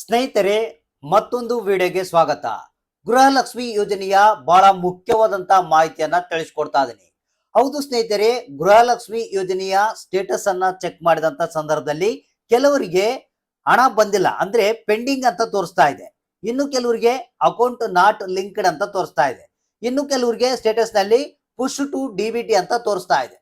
ಸ್ನೇಹಿತರೆ, ಮತ್ತೊಂದು ವಿಡಿಯೋಗೆ ಸ್ವಾಗತ. ಗೃಹಲಕ್ಷ್ಮಿ ಯೋಜನೆಯ ಬಹಳ ಮುಖ್ಯವಾದಂತ ಮಾಹಿತಿಯನ್ನ ತಿಳಿಸ್ಕೊಡ್ತಾ ಇದ್ದೀನಿ. ಹೌದು ಸ್ನೇಹಿತರೆ, ಗೃಹಲಕ್ಷ್ಮಿ ಯೋಜನೆಯ ಸ್ಟೇಟಸ್ ಅನ್ನ ಚೆಕ್ ಮಾಡಿದಂತ ಸಂದರ್ಭದಲ್ಲಿ ಕೆಲವರಿಗೆ ಹಣ ಬಂದಿಲ್ಲ. ಅಂದ್ರೆ ಪೆಂಡಿಂಗ್ ಅಂತ ತೋರಿಸ್ತಾ ಇದೆ. ಇನ್ನು ಕೆಲವರಿಗೆ ಅಕೌಂಟ್ ನಾಟ್ ಲಿಂಕ್ಡ್ ಅಂತ ತೋರಿಸ್ತಾ ಇದೆ. ಇನ್ನು ಕೆಲವರಿಗೆ ಸ್ಟೇಟಸ್ನಲ್ಲಿ ಪುಷ್ ಟು ಡಿ ಅಂತ ತೋರಿಸ್ತಾ ಇದೆ.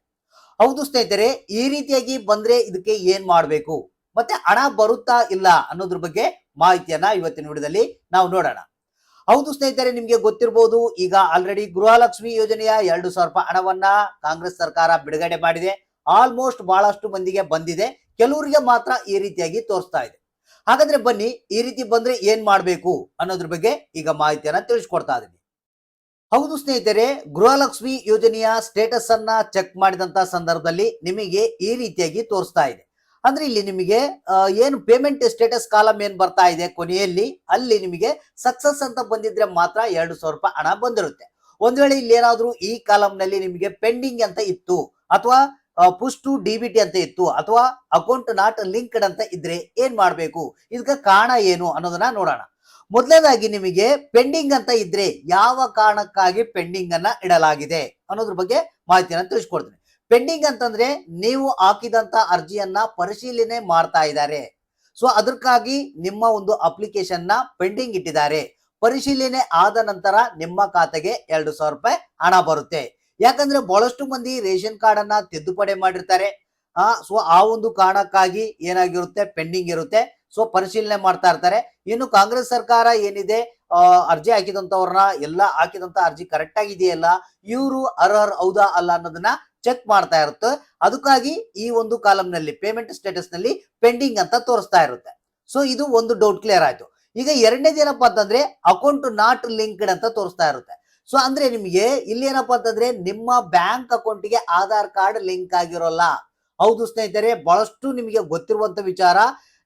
ಹೌದು ಸ್ನೇಹಿತರೆ, ಈ ರೀತಿಯಾಗಿ ಬಂದ್ರೆ ಇದಕ್ಕೆ ಏನ್ ಮಾಡಬೇಕು? ಮತ್ತೆ ಹಣ ಬರುತ್ತಾ ಇಲ್ಲ ಅನ್ನೋದ್ರ ಬಗ್ಗೆ ಮಾಹಿತಿಯನ್ನ ಇವತ್ತಿನ ವಿಡಿಯೋದಲ್ಲಿ ನಾವು ನೋಡೋಣ. ಹೌದು ಸ್ನೇಹಿತರೆ, ನಿಮ್ಗೆ ಗೊತ್ತಿರಬಹುದು ಈಗ ಆಲ್ರೆಡಿ ಗೃಹಲಕ್ಷ್ಮಿ ಯೋಜನೆಯ ಎರಡು ಸಾವಿರ ರೂಪಾಯಿ ಹಣವನ್ನ ಕಾಂಗ್ರೆಸ್ ಸರ್ಕಾರ ಬಿಡುಗಡೆ ಮಾಡಿದೆ. ಆಲ್ಮೋಸ್ಟ್ ಬಹಳಷ್ಟು ಮಂದಿಗೆ ಬಂದಿದೆ. ಕೆಲವರಿಗೆ ಮಾತ್ರ ಈ ರೀತಿಯಾಗಿ ತೋರಿಸ್ತಾ ಇದೆ. ಹಾಗಾದ್ರೆ ಬನ್ನಿ, ಈ ರೀತಿ ಬಂದ್ರೆ ಏನ್ ಮಾಡ್ಬೇಕು ಅನ್ನೋದ್ರ ಬಗ್ಗೆ ಈಗ ಮಾಹಿತಿಯನ್ನ ತಿಳಿಸ್ಕೊಡ್ತಾ ಇದ್ದೀನಿ ಹೌದು ಸ್ನೇಹಿತರೆ, ಗೃಹಲಕ್ಷ್ಮಿ ಯೋಜನೆಯ ಸ್ಟೇಟಸ್ ಅನ್ನ ಚೆಕ್ ಮಾಡಿದಂತ ಸಂದರ್ಭದಲ್ಲಿ ನಿಮಗೆ ಈ ರೀತಿಯಾಗಿ ತೋರಿಸ್ತಾ ಇದೆ. ಅಂದ್ರೆ ಇಲ್ಲಿ ನಿಮಗೆ ಏನು ಪೇಮೆಂಟ್ ಸ್ಟೇಟಸ್ ಕಾಲಮ್ ಏನ್ ಬರ್ತಾ ಇದೆ ಕೊನೆಯಲ್ಲಿ, ಅಲ್ಲಿ ನಿಮಗೆ ಸಕ್ಸಸ್ ಅಂತ ಬಂದಿದ್ರೆ ಮಾತ್ರ ಎರಡು ಸಾವಿರ ರೂಪಾಯಿ ಹಣ ಬಂದಿರುತ್ತೆ. ಒಂದ್ ವೇಳೆ ಇಲ್ಲಿ ಏನಾದ್ರೂ ಈ ಕಾಲಮ್ನಲ್ಲಿ ನಿಮಗೆ ಪೆಂಡಿಂಗ್ ಅಂತ ಇತ್ತು, ಅಥವಾ ಪುಷ್ ಟು ಡಿ ಅಂತ ಇತ್ತು, ಅಥವಾ ಅಕೌಂಟ್ ನಾಟ್ ಲಿಂಕ್ಡ್ ಅಂತ ಇದ್ರೆ ಏನ್ ಮಾಡ್ಬೇಕು? ಇದಕ್ಕೆ ಕಾರಣ ಏನು ಅನ್ನೋದನ್ನ ನೋಡೋಣ. ಮೊದಲನೇದಾಗಿ ನಿಮಗೆ ಪೆಂಡಿಂಗ್ ಅಂತ ಇದ್ರೆ ಯಾವ ಕಾರಣಕ್ಕಾಗಿ ಪೆಂಡಿಂಗ್ ಅನ್ನ ಇಡಲಾಗಿದೆ ಅನ್ನೋದ್ರ ಬಗ್ಗೆ ಮಾಹಿತಿಯನ್ನು ತಿಳಿಸ್ಕೊಡ್ತೀನಿ. ಪೆಂಡಿಂಗ್ ಅಂತಂದ್ರೆ ನೀವು ಹಾಕಿದಂತ ಅರ್ಜಿಯನ್ನ ಪರಿಶೀಲನೆ ಮಾಡ್ತಾ ಇದ್ದಾರೆ. ಸೊ ಅದಕ್ಕಾಗಿ ನಿಮ್ಮ ಒಂದು ಅಪ್ಲಿಕೇಶನ್ನ ಪೆಂಡಿಂಗ್ ಇಟ್ಟಿದ್ದಾರೆ. ಪರಿಶೀಲನೆ ಆದ ನಂತರ ನಿಮ್ಮ ಖಾತೆಗೆ ಎರಡು ಸಾವಿರ ರೂಪಾಯಿ ಹಣ ಬರುತ್ತೆ. ಯಾಕಂದ್ರೆ ಬಹಳಷ್ಟು ಮಂದಿ ರೇಷನ್ ಕಾರ್ಡ್ ಅನ್ನ ತಿದ್ದುಪಡಿ ಮಾಡಿರ್ತಾರೆ. ಆ ಸೊ ಆ ಒಂದು ಕಾರಣಕ್ಕಾಗಿ ಏನಾಗಿರುತ್ತೆ? ಪೆಂಡಿಂಗ್ ಇರುತ್ತೆ. ಸೊ ಪರಿಶೀಲನೆ ಮಾಡ್ತಾ ಇರ್ತಾರೆ. ಇನ್ನು ಕಾಂಗ್ರೆಸ್ ಸರ್ಕಾರ ಏನಿದೆ? ಅರ್ಜಿ ಹಾಕಿದಂತವ್ರನ್ನ ಎಲ್ಲ ಹಾಕಿದಂತ ಅರ್ಜಿ ಕರೆಕ್ಟ್ ಆಗಿದೆಯಲ್ಲ ಇವರು ಅರ್ಹರ್ ಹೌದಾ ಅಲ್ಲ ಅನ್ನೋದನ್ನ ಚೆಕ್ ಮಾಡ್ತಾ ಇರುತ್ತೆ. ಅದಕ್ಕಾಗಿ ಈ ಒಂದು ಕಾಲಮ್ನಲ್ಲಿ ಪೇಮೆಂಟ್ ಸ್ಟೇಟಸ್ನಲ್ಲಿ ಪೆಂಡಿಂಗ್ ಅಂತ ತೋರಿಸ್ತಾ ಇರುತ್ತೆ. ಸೊ ಇದು ಒಂದು ಡೌಟ್ ಕ್ಲಿಯರ್ ಆಯ್ತು. ಈಗ ಎರಡನೇದೇನಪ್ಪ ಏನಪ್ಪಾ ಅಂತಂದ್ರೆ ಅಕೌಂಟ್ ನಾಟ್ ಲಿಂಕ್ಡ್ ಅಂತ ತೋರಿಸ್ತಾ ಇರುತ್ತೆ. ಸೊ ಅಂದ್ರೆ ನಿಮ್ಗೆ ಇಲ್ಲಿ ಏನಪ್ಪಾ ಅಂತಂದ್ರೆ ನಿಮ್ಮ ಬ್ಯಾಂಕ್ ಅಕೌಂಟ್ಗೆ ಆಧಾರ್ ಕಾರ್ಡ್ ಲಿಂಕ್ ಆಗಿರೋಲ್ಲ. ಹೌದು ಸ್ನೇಹಿತರೆ, ಬಹಳಷ್ಟು ನಿಮಗೆ ಗೊತ್ತಿರುವಂತ ವಿಚಾರ,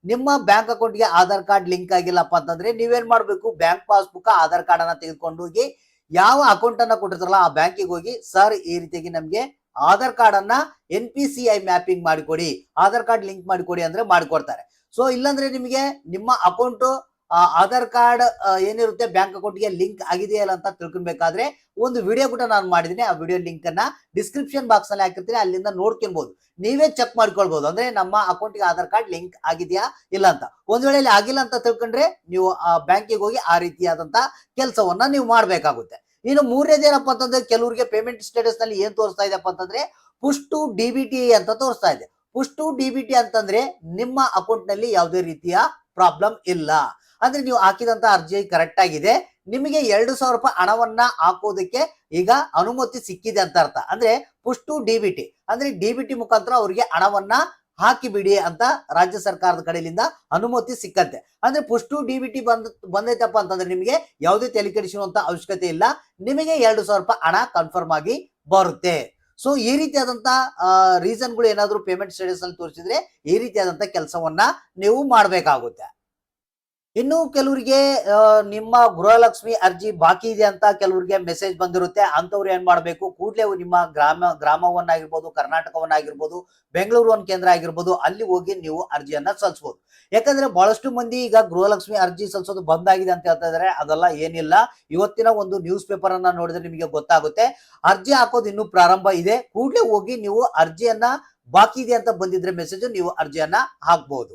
ನಿಮ್ಮ ಬ್ಯಾಂಕ್ ಅಕೌಂಟ್ಗೆ ಆಧಾರ್ ಕಾರ್ಡ್ ಲಿಂಕ್ ಆಗಿಲ್ಲಪ್ಪ ಅಂತಂದ್ರೆ ನೀವೇನ್ ಮಾಡ್ಬೇಕು? ಬ್ಯಾಂಕ್ ಪಾಸ್ಬುಕ್ ಆಧಾರ್ ಕಾರ್ಡ್ ಅನ್ನ ತೆಗೆದುಕೊಂಡು ಹೋಗಿ, ಯಾವ ಅಕೌಂಟ್ ಅನ್ನ ಕೊಟ್ಟಿರ್ತಾರಲ್ಲ ಆ ಬ್ಯಾಂಕಿಗೆ ಹೋಗಿ ಸರ್ ಈ ರೀತಿಯಾಗಿ ನಮ್ಗೆ ಆಧಾರ್ ಕಾರ್ಡ್ ಅನ್ನ N P C I mapping ಮಾಡಿಕೊಡಿ. ಆಧಾರ್ ಕಾರ್ಡ್ ಲಿಂಕ್ ಮಾಡಿಕೊಡಿ ಅಂದ್ರೆ ಮಾಡಿಕೊಡ್ತಾರೆ. ಸೊ ಇಲ್ಲಾಂದ್ರೆ ನಿಮಗೆ ನಿಮ್ಮ ಅಕೌಂಟ್ ಆಧಾರ್ ಕಾರ್ಡ್ ಏನಿರುತ್ತೆ ಬ್ಯಾಂಕ್ ಅಕೌಂಟ್ಗೆ ಲಿಂಕ್ ಆಗಿದೆಯಲ್ಲ ಅಂತ ತಿಳ್ಕೊಬೇಕಾದ್ರೆ ಒಂದು ವಿಡಿಯೋ ಕೂಡ ನಾನು ಮಾಡಿದ್ದೀನಿ. ಆ ವಿಡಿಯೋ ಲಿಂಕ್ ಅನ್ನ ಡಿಸ್ಕ್ರಿಪ್ಷನ್ ಬಾಕ್ಸ್ ಅಲ್ಲಿ ಹಾಕಿರ್ತೀನಿ. ಅಲ್ಲಿಂದ ನೋಡ್ಕೊಬಹುದು ನೀವೇ ಚೆಕ್ ಮಾಡ್ಕೊಳ್ಬಹುದು ಅಂದ್ರೆ ನಮ್ಮ ಅಕೌಂಟ್ಗೆ ಆಧಾರ್ ಕಾರ್ಡ್ ಲಿಂಕ್ ಆಗಿದೆಯಾ ಇಲ್ಲ ಅಂತ. ಒಂದ್ ವೇಳೆ ಆಗಿಲ್ಲ ಅಂತ ತಿಳ್ಕೊಂಡ್ರೆ ನೀವು, ಆ ಬ್ಯಾಂಕಿಗೆ ಹೋಗಿ ಆ ರೀತಿಯಾದಂತ ಕೆಲಸವನ್ನ ನೀವು ಮಾಡ್ಬೇಕಾಗುತ್ತೆ. ಇನ್ನು ಮೂರನೇದು ಏನಪ್ಪಾ ಅಂತಂದ್ರೆ ಕೆಲವರಿಗೆ ಪೇಮೆಂಟ್ ಸ್ಟೇಟಸ್ನಲ್ಲಿ ಏನ್ ತೋರಿಸ್ತಾ ಇದೆಪ್ಪ ಅಂತಂದ್ರೆ push to D B T ಅಂತ ತೋರಿಸ್ತಾ ಇದೆ. Push to D B T ಅಂತಂದ್ರೆ ನಿಮ್ಮ ಅಕೌಂಟ್ನಲ್ಲಿ ಯಾವುದೇ ರೀತಿಯ ಪ್ರಾಬ್ಲಮ್ ಇಲ್ಲ. ಅಂದ್ರೆ ನೀವು ಹಾಕಿದಂತ ಅರ್ಜಿ ಕರೆಕ್ಟ್ ಆಗಿದೆ. ನಿಮಗೆ ಎರಡು ಸಾವಿರ ರೂಪಾಯಿ ಹಣವನ್ನ ಹಾಕೋದಕ್ಕೆ ಈಗ ಅನುಮತಿ ಸಿಕ್ಕಿದೆ ಅಂತ ಅರ್ಥ. ಅಂದ್ರೆ push to D B T ಅಂದ್ರೆ ಡಿ ಬಿ ಟಿ ಮುಖಾಂತರ ಅವರಿಗೆ ಹಣವನ್ನ ಹಾಕಿ ಬಿಡಿ ಅಂತ ರಾಜ್ಯ ಸರ್ಕಾರದ ಕಡೆಯಿಂದ ಅನುಮತಿ ಸಿಕ್ಕಂತೆ. ಅಂದ್ರೆ ಪುಷ್ಟು ಡಿ ಬಿ ಟಿ ಬಂದ, ಬಂದೈತಪ್ಪ ಅಂತಂದ್ರೆ ನಿಮಗೆ ಯಾವುದೇ ತಲೆ ಕೆಡಿಸುವಂತ ಅವಶ್ಯಕತೆ ಇಲ್ಲ. ನಿಮಗೆ ಎರಡು ಸಾವಿರ ರೂಪಾಯಿ ಹಣ ಕನ್ಫರ್ಮ್ ಆಗಿ ಬರುತ್ತೆ. ಸೊ ಈ ರೀತಿಯಾದಂತ ರೀಸನ್ಗಳು ಏನಾದರೂ ಪೇಮೆಂಟ್ ಸ್ಟೇಟಸ್ ಅಲ್ಲಿ ತೋರಿಸಿದ್ರೆ ಈ ರೀತಿಯಾದಂತ ಕೆಲಸವನ್ನ ನೀವು ಮಾಡಬೇಕಾಗುತ್ತೆ. ಇನ್ನು ಕೆಲವರಿಗೆ ನಿಮ್ಮ ಗೃಹಲಕ್ಷ್ಮಿ ಅರ್ಜಿ ಬಾಕಿ ಇದೆ ಅಂತ ಕೆಲವರಿಗೆ ಮೆಸೇಜ್ ಬಂದಿರುತ್ತೆ. ಅಂತವ್ರು ಏನ್ ಮಾಡಬೇಕು? ಕೂಡಲೇ ನಿಮ್ಮ ಗ್ರಾಮ, ಗ್ರಾಮವನ್ನಾಗಿರ್ಬೋದು, ಕರ್ನಾಟಕವನ್ನಾಗಿರ್ಬೋದು, ಬೆಂಗಳೂರು ಒಂದು ಕೇಂದ್ರ ಆಗಿರ್ಬೋದು, ಅಲ್ಲಿ ಹೋಗಿ ನೀವು ಅರ್ಜಿಯನ್ನ ಸಲ್ಲಿಸಬಹುದು ಯಾಕಂದ್ರೆ ಬಹಳಷ್ಟು ಮಂದಿ ಈಗ ಗೃಹಲಕ್ಷ್ಮಿ ಅರ್ಜಿ ಸಲ್ಲಿಸೋದು ಬಂದಾಗಿದೆ ಅಂತ ಹೇಳ್ತಾ ಇದಾರೆ. ಅದೆಲ್ಲ ಏನಿಲ್ಲ. ಇವತ್ತಿನ ಒಂದು ನ್ಯೂಸ್ ಪೇಪರ್ ಅನ್ನ ನೋಡಿದ್ರೆ ನಿಮಗೆ ಗೊತ್ತಾಗುತ್ತೆ. ಅರ್ಜಿ ಹಾಕೋದು ಇನ್ನೂ ಪ್ರಾರಂಭ ಇದೆ. ಕೂಡಲೇ ಹೋಗಿ ನೀವು ಅರ್ಜಿಯನ್ನ ಬಾಕಿ ಇದೆ ಅಂತ ಬಂದಿದ್ರೆ ಮೆಸೇಜ್ ನೀವು ಅರ್ಜಿಯನ್ನ ಹಾಕ್ಬಹುದು